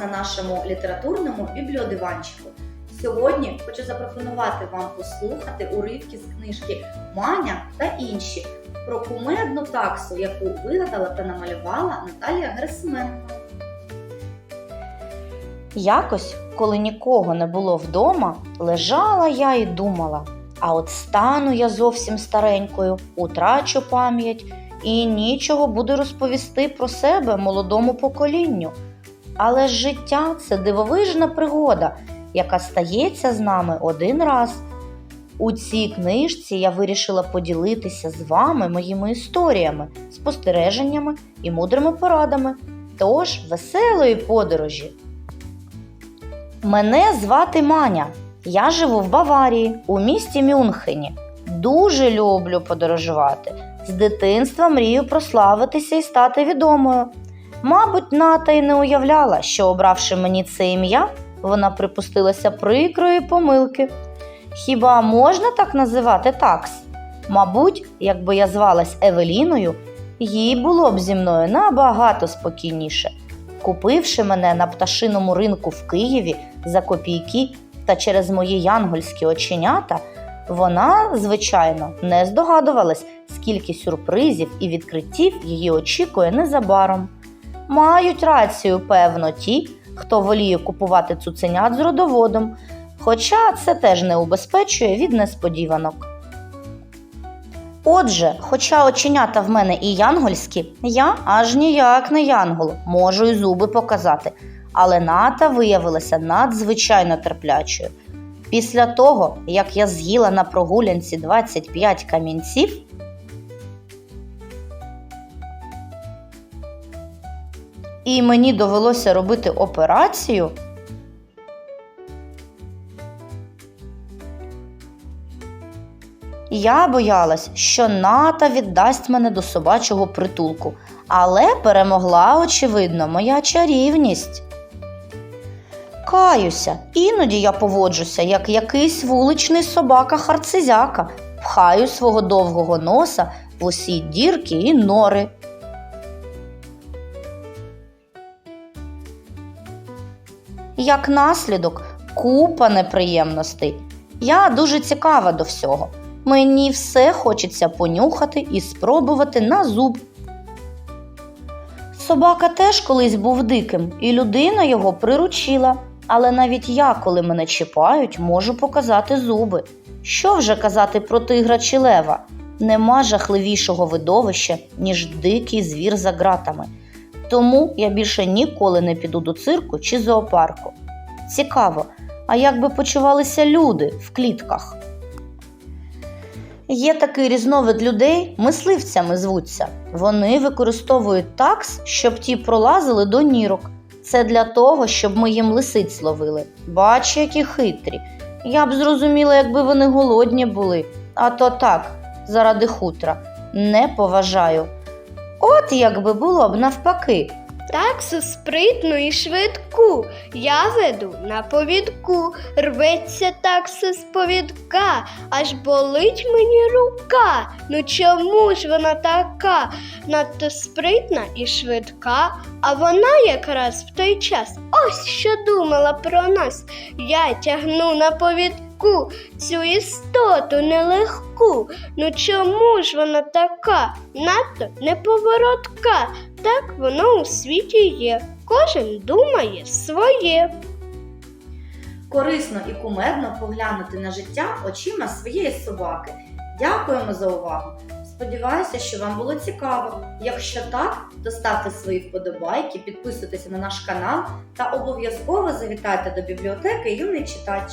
на нашому літературному бібліодиванчику. Сьогодні хочу запропонувати вам послухати уривки з книжки Маня та інші про кумедну таксу, яку вигадала та намалювала Наталія Герасименко. Якось, коли нікого не було вдома, лежала я і думала. А от стану я зовсім старенькою, утрачу пам'ять і нічого буду розповісти про себе молодому поколінню. Але життя це дивовижна пригода, яка стається з нами один раз. У цій книжці я вирішила поділитися з вами моїми історіями, спостереженнями і мудрими порадами. Тож веселої подорожі! Мене звати Маня. Я живу в Баварії, у місті Мюнхені. Дуже люблю подорожувати. З дитинства мрію прославитися і стати відомою. Мабуть, Ната й не уявляла, що, обравши мені це ім'я, вона припустилася прикрої помилки. Хіба можна так називати такс? Мабуть, якби я звалась Евеліною, їй було б зі мною набагато спокійніше. Купивши мене на пташиному ринку в Києві за копійки та через мої янгольські оченята, вона, звичайно, не здогадувалась, скільки сюрпризів і відкриттів її очікує незабаром. Мають рацію, певно, ті, хто воліє купувати цуценят з родоводом, хоча це теж не убезпечує від несподіванок. Отже, хоча оченята в мене і янгольські, я аж ніяк не янгол, можу й зуби показати. Але ната виявилася надзвичайно терплячою. Після того, як я з'їла на прогулянці 25 камінців, і мені довелося робити операцію, Я боялась, що ната віддасть мене до собачого притулку, але перемогла, очевидно, моя чарівність. Каюся, іноді я поводжуся, як якийсь вуличний собака-харцизяка, пхаю свого довгого носа в усі дірки і нори. Як наслідок, купа неприємностей. Я дуже цікава до всього. Мені все хочеться понюхати і спробувати на зуб. Собака теж колись був диким, і людина його приручила. Але навіть я, коли мене чіпають, можу показати зуби. Що вже казати про тигра чи лева? Нема жахливішого видовища, ніж дикий звір за ґратами. Тому я більше ніколи не піду до цирку чи зоопарку. Цікаво, а як би почувалися люди в клітках? Є такий різновид людей, мисливцями звуться. Вони використовують такс, щоб ті пролазили до нірок. Це для того, щоб ми їм лисиць ловили. Бач, які хитрі. Я б зрозуміла, якби вони голодні були. А то так, заради хутра. Не поважаю. От якби було б навпаки. Таксу спритну і швидку. Я веду на повідку. Рветься такса з повідка, аж болить мені рука. Ну чому ж вона така? Надто спритна і швидка, а вона якраз в той час ось що думала про нас. Я тягну на повідку цю істоту нелегку. Ну чому ж вона така? Надто неповоротка. Так воно у світі є. Кожен думає своє. Корисно і кумедно поглянути на життя очима своєї собаки. Дякуємо за увагу! Сподіваюся, що вам було цікаво. Якщо так, то ставте свої вподобайки, підписуйтесь на наш канал та обов'язково завітайте до бібліотеки юний читач.